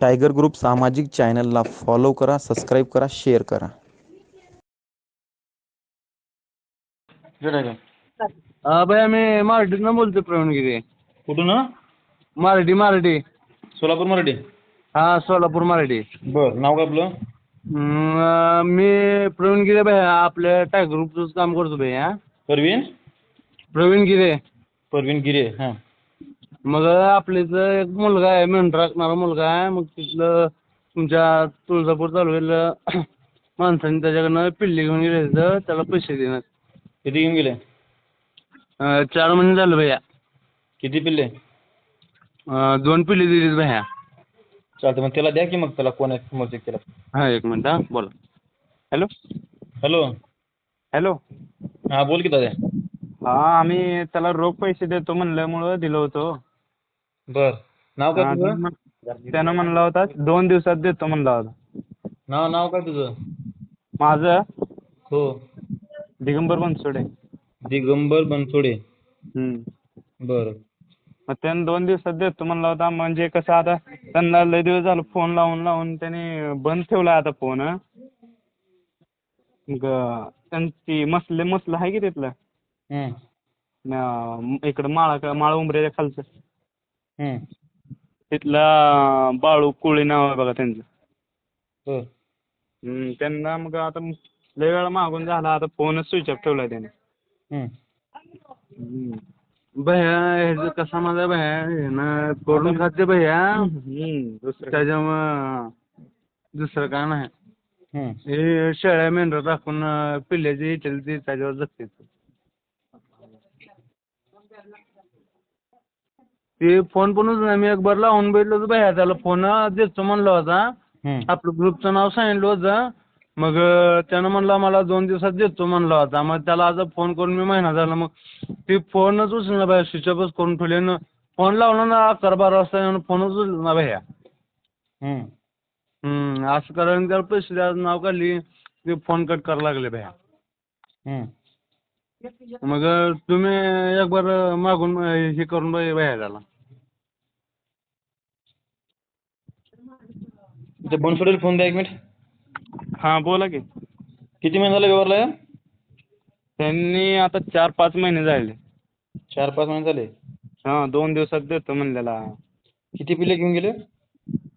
Tiger group सामाजिक चॅनलला follow करा सबस्क्राईब करा शेअर करा. हा भैया मी मराठीतनं बोलतो प्रवीण गिरे. कुठून ना मराठी मराठी. सोलापूर मराठी? हा सोलापूर मराठी. बर नाव काय आपलं? मी प्रवीण गिरे भैया आपल्या टायगर ग्रुपचंच काम करतो भैया. परवीन प्रवीण गिरे. परवीन गिरे हां. मग आपल्या एक मुलगा आहे मेंढर राखणारा मुलगा आहे. मग तिथलं तुमच्या तुळजापूर तालुक्यातलं माणसाने त्याच्याकडनं पिल्ली घेऊन गेले तर त्याला पैसे देणार किती घेऊन गेले? चार महिने झालं भैया. किती पिल्ले? अं, दोन पिल्ली दिलीत भैया. चालतं मग त्याला द्या की मग त्याला कोण आहे समोर चेक केला? हा एक मिनिट हा बोला. हॅलो? हॅलो? हॅलो? हां बोल की दादा. हा आम्ही त्याला रोख पैसे देतो म्हणल्यामुळं दिलं होतं. बर. नाव काय तुझं? त्यानं म्हणला होता दोन दिवसात देतो म्हणला होता. नाव नाव काय तुझं? माझं? हो. दिगंबर बनसोडे. दिगंबर बनसोडे. हम्म. बरं. मग त्यानं दोन दिवसात देतो म्हणला होता म्हणजे कसं आता त्यांना लय दिवस झालं फोन लावून लावून त्याने बंद ठेवला आता फोन. मग त्यांची मसले मसलं आहे की तिथलं? इकडं माळा माळा उंबऱ्याच्या खालचं. तिथला बाळू कोळी नाव आहे बघा त्यांचं. बर हम्म, त्यांना मग आता लय वेळा मागून झाला आता फोनच स्विच ऑफ ठेवला त्याने. हं. भैया ह्याचं कसा माझा भैया? हे ना करून खाते भैया. त्याच्यामुळं दुसरं काय नाही. हं. हे शेळ्या मेंढर टाकून अं, पिल्ल्याची येतील ती त्याच्यावर जगते. ते फोन पणच नाही. मी एक बार लावून बघितलं होतं भैया त्याला फोन देतो म्हणलं होता. आपलं ग्रुपचं नाव सांगितलं होतं. मग त्यानं म्हणला मला दोन दिवसात देतो म्हणला होता. मग त्याला आज फोन करून मी महिना झाला मग ते फोनच उचलला भैया स्विच ऑफच करून ठेवले. न फोन लावला ना अकरा बारा वाजता फोनच उचलला भैया. हम्म, असं करायला त्याला पैसे द्यायचं नाव काढली. ते फोन कट करायला लागले भैया. मग तुम्ही एक बार मागून हे करून बघ भैया ते बनसोडेला फोन द्या एक मिनिट. हां बोला की. किती महिने झाले व्यवहारला या? त्यांनी आता चार पाच महिने झाले. चार पाच महिने झाले. हां दोन दिवसात देतो म्हणलेला. किती पिल्ले घेऊन गेले?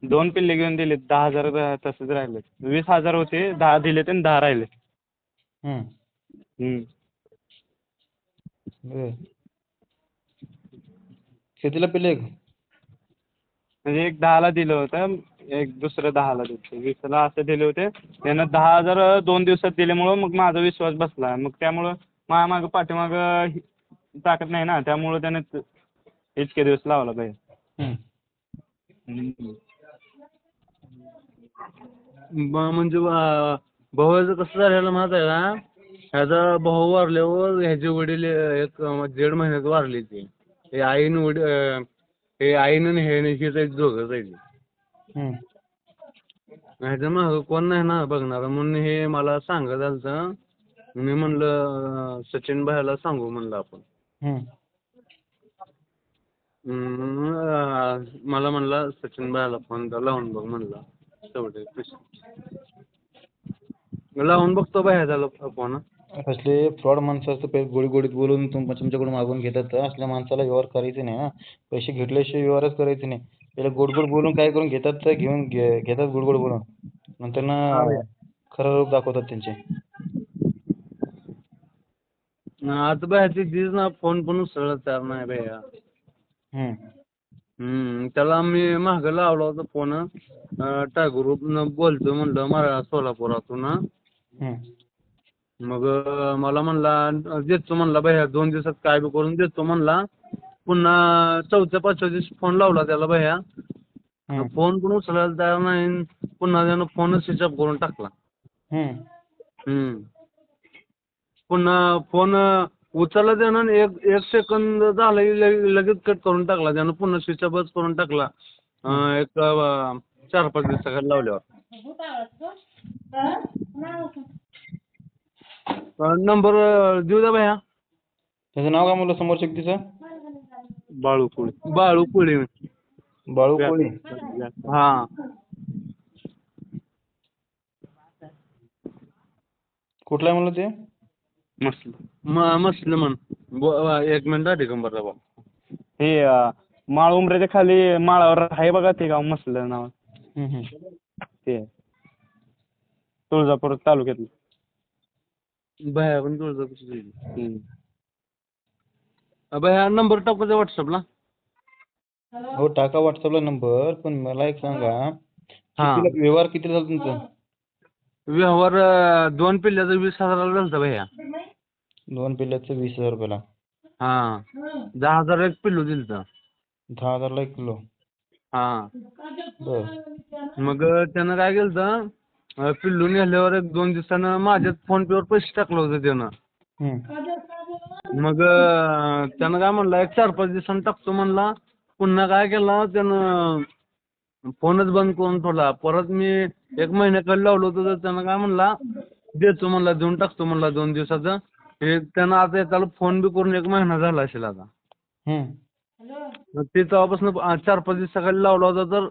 दोन पिल्ले घेऊन दिले दहा हजार तसेच राहिले. वीस हजार होते दहा दिले आणि दहा राहिले. कितीला पिल्ले एक? म्हणजे एक दहाला दिलं होतं. एक दुसरं दहाला दिलं वीसला असं दिले होते. त्यानं दहा हजार दोन दिवसात दिल्यामुळं मग माझा विश्वास बसला. मग त्यामुळं माझ्या मागं पाठीमागं हि- ताकद नाही ना. त्यामुळं त्याने इतके दिवस लावला पाहिजे. ब- म्हणजे भावाचं कसं झालेलं माहीत आहे का? ह्याचा भाऊ वारल्यावर ह्याचे वडील एक दीड महिन्यात वारले ते. हे आईन वडील हे आईनं आणि हे दोघं जायचे. हं. ह्याच्या मागं कोण नाही ना बघणार. म्हणून हे मला सांगत आलतं. मी म्हणलं सचिन भाईला सांगू म्हणलं आपण. हं. मला म्हणला सचिन भाईला फोन कर लावून बघ म्हणला. तेवढे लावून बघतो बाहेर झालं फोन. असले फ्रॉड माणसं असतं पहिले गोडी गोडीत बोलून तुम तुमच्याकडून मागून घेतात. असल्या माणसाला व्यवहार करायचे नाही हा पैसे घेतल्याशिवाय व्यवहारच करायचे नाही. त्याला गोड गोड बोलून काय करून घेतात तर घेऊन घे- घेतात गोड गोड बोलून. नंतर ना खरं रूप दाखवतात त्यांचे. आता बाहेरची दीज ना फोन पण उचलला तयार नाही भैया. हम्म. त्याला मी मागं लावला होता फोन. टायगुरूपनं बोलतो म्हणलं मरा सोलापुरातून. हं. मग अं, मला म्हणला देतो म्हणला भैया दोन दिवसात काय बी करून देतो म्हणला. पुन्हा चौथ्या पाचव्या दिवशी फोन लावला त्याला भैया. फोन पण उचलायला तयार नाही. पुन्हा त्यानं फोनच स्विच ऑफ करून टाकला. हम्म. पुन्हा फोन उचलला त्यानं आणि एक एक सेकंद झाला की लगे- लगेच कट करून टाकला. त्यानं पुन्हा स्विच ऑफच करून टाकला. अं, एक अं, चार पाच दिवसाकडे लावल्यावर. नंबर देऊ द्या भैया. त्याचं नाव काय म्हणलं? समोर व्यक्तीचं? बाळू कुळे बाळू कुळे बाळू कोळी हा. कुठला आहे म्हणलं ते? मस्त. म मसलं म्हण. ब- एक मिनिट हा दिगंबर बाबा हे माळ उमऱ्याच्या खाली माळावर आहे बघा ते गाव मसलं नाव. ते. तुळजापूर तालुक्यातलं. पण तुळजापूर भया नंबर टाकू द्या व्हॉट्सअपला हो टाका व्हॉट्सअपला नंबर पण मला एक सांगा हा. कितीला व्यवहार किती झाला तुमचा? व्यवहार अं, दोन पिल्ल्याचं वीस हजाराला झालता भैया. दोन पिल्ल्याचं वीस हजार रुपयाला. हा. दहा हजार एक पिल्लू दिलतं. दहा हजारला एक किलो हा. बर. मग त्यानं काय केलं पिल्लू नेल्यावर एक दोन दिवसानं माझ्यात फोन पेवर पैसे टाकलं होतं त्यानं. मग त्यानं काय म्हणला एक चार पाच दिवसांनी टाकतो म्हणला. पुन्हा काय केलं त्यानं फोनच बंद करून ठेवला. परत मी एक महिन्याकडे लावलो होतो तर त्यानं काय म्हणला देतो म्हणला देऊन टाकतो म्हणला दोन दिवसाचं. हे त्यानं आता त्याला फोन बी करून एक महिना झाला असेल आता. हम्म. मग ते तेव्हापासून चार पाच दिवसाखाली लावला होता तर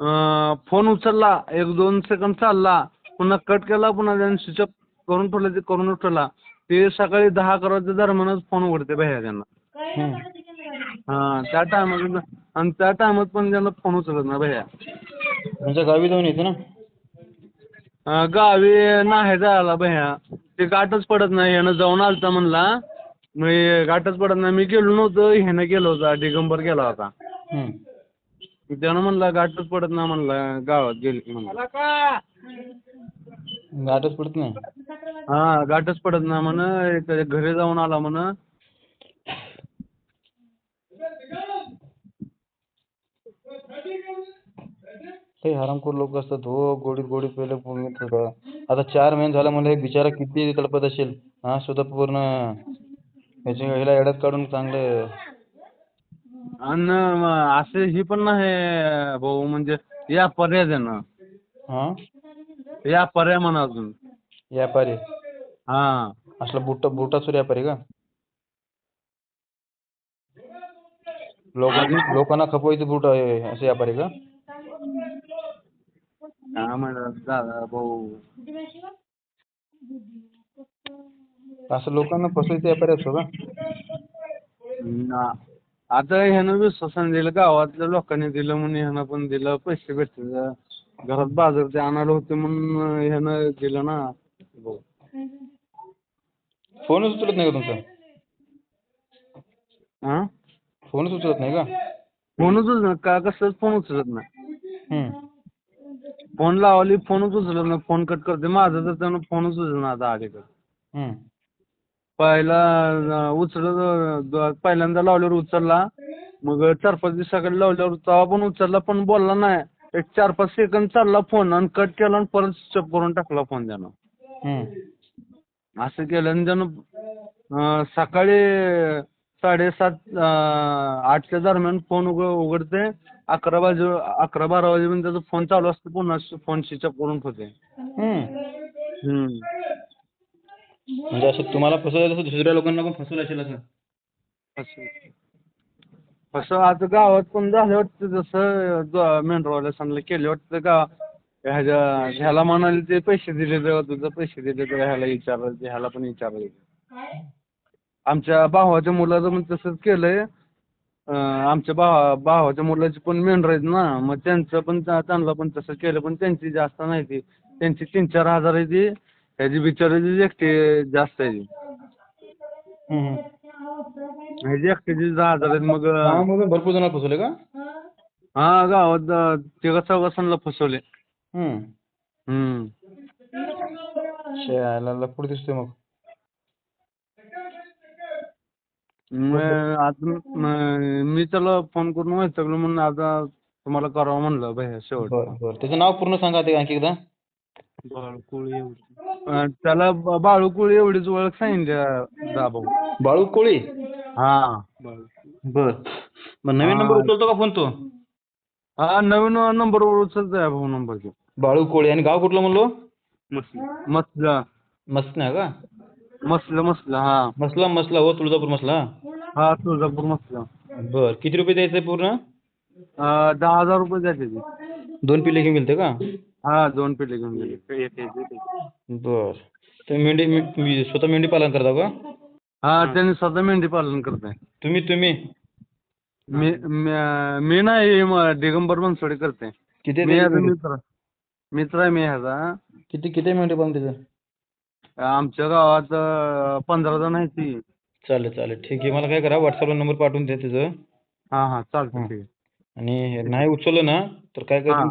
अं, फोन उचलला. एक दोन सेकंद चालला. पुन्हा कट केला पुन्हा त्याने स्विच ऑफ करून ठेवला ते करून ठेवला. ते सकाळी दहा अकराच्या दरम्यानच फोन उघडते भैया त्यांना. हा त्या टायमात आणि त्या टायमात पण त्यांना फोन उचलत ना भैया तुमच्या गावी जाऊन येतो ना? अं, गावी नाही जायला भैया ते गाठच पडत नाही. ह्यानं जाऊन आलता म्हणला. मी गाठच पडत नाही. मी गेलो नव्हतो. ह्यानं गेलो होता. दिगंबर गेला होता. हम्म. त्यानं म्हणला गाठच पडत नाही म्हणला. गावात गेली म्हणला. गाठच पडत नाही. हा गाठच पडत नाही म्हण घरी जाऊन आला म्हण. काही हरामखोर लोक असतात हो गोडीत गोडीत पहिले आता चार महिने झाला म्हणलं हे बिचारा किती तडपत असेल? हा स्वतः पूर्ण ह्याच्या ह्याला एड्यात काढून चांगलं. आणि असे ही पण नाही भाऊ म्हणजे या पर्याय देणं हा? या पर्याय म्हणा अजून. व्यापारी. हा. असला बुट्टा बुटासूर व्यापारी का? लोकांना लोकांना खपवायचे बुट आहे असे व्यापारी का? काय दादा भाऊ. असं लोकांना फसवायचे व्यापारी असतो का? ना- आता ह्यानं विश्वासाने दिलं गावातल्या लोकांनी दिलं म्हणून ह्यानं पण दिलं पैसे भेटले. घरात बाजार ते आणायला होते म्हणून ह्यानं दिलं ना. भाऊ फोनच उचलत नाही का तुमचा? हा फोनच उचलत नाही का? फोनच उचलत का कसंच फोन उचलत नाही? हम्म. फोन लावली फोनच उचलत नाही. फोन कट करते. माझं तर त्यानं फोनच उचलणार आता अलीकडे. हम्म. पहिला अं, उचलत अं, पहिल्यांदा लावल्यावर उचलला. मग चार पाच दिवसाकडे लावल्यावर तेव्हा पण उचलला पण बोलला नाही. एक चार पाच सेकंद चालला फोन आणि कट केला आणि परत स्विच करून टाकला फोन त्यानं. असं केलं आणि त्यानं सकाळी साडेसात आठच्या दरम्यान फोन उघड उघडते अकरा वाजे अकरा बारा वाजेपर्यंत त्याचा फोन चालू असतो पुन्हा फोन स्विच ऑफ करून ठेवते हम्म. हम्म. म्हणजे असं तुम्हाला फसवलं तसं दुसऱ्या लोकांना पण फसवलं असेल असं असं आता गावात पण झालं वाटतं जसं मेंढरवाल्या सांगलं केले वाटतं का ह्याच्या ह्याला म्हणाले ते पैसे दिले तेव्हा तुझं पैसे दिले तेव्हा ह्याला विचारलं ते ह्याला पण विचारलं. आमच्या भावाच्या मुलाचं पण तसंच केलंय. अं, आमच्या भावा भावाच्या मुलाची पण मेंढर आहेत ना मग त्यांचं पण त्या- त्यांना पण तसं केलं पण त्यांची जास्त नाही ती. त्यांची तीन चार हजार आहे ती. ह्याची बिचाराची एकटी जास्त आहे ती. हम्म. एकट्याची दहा हजार आहेत मग अं, गावामध्ये भरपूर जण फसवले का? हा गावात अं, तिघा चौघांना फसवले. हम्म. हम्म. शाळेला लफड दिसतोय मग. मग आता म- मी त्याला फोन करून वैतागलो म्हणून आता तुम्हाला करावं म्हणलं भैया शेवट. बरं बरं. त्याचं नाव पूर्ण सांगा ते आणखी एकदा. बाळकुळी एवढी. अं, त्याला ब- बाळूकुळी एवढीच ओळख सांगितली दाभाऊ. बाळू कोळी हा. बर. मग नवीन. नंबर उचलतो का फोन तो? हा नवीन नंबरवर उचलतोय भाऊ नंबर घेऊ बाळू कोळी आणि गाव कुठलं म्हणलो? मस्त मसला. मस्त नाही का? मसलं मसलं हा. मसला मसला हो तुळजापूर मसला? हा तुळजापूर मसलं. बर. किती रुपये द्यायचं पूर्ण? अं, दहा हजार रुपये द्या त्याचे दोन पिल्ले घेऊन गेलते का? हा दोन पिल्ले घेऊन गेले. बर. तुम्ही मेंढी मे- स्वतः मेंढी पालन करता का? हा त्यांनी स्वतः मेंढी पालन करत आहे तुम्ही तुम्ही? मी नाही म- दिगंबर बनसोडे करते किती मी? मित्र मित्र आहे मी ह्याचा. किती किती मेंढी पालन त्याचं आमच्या गावात अं, पंधरा जण आहेत ती. चालेल चालेल. ठीक आहे मला काय करा व्हॉट्सअपला नंबर पाठवून द्या त्याचं हा हा चालतं ठीक आहे. आणि नाही उचललं ना तर काय करा हा.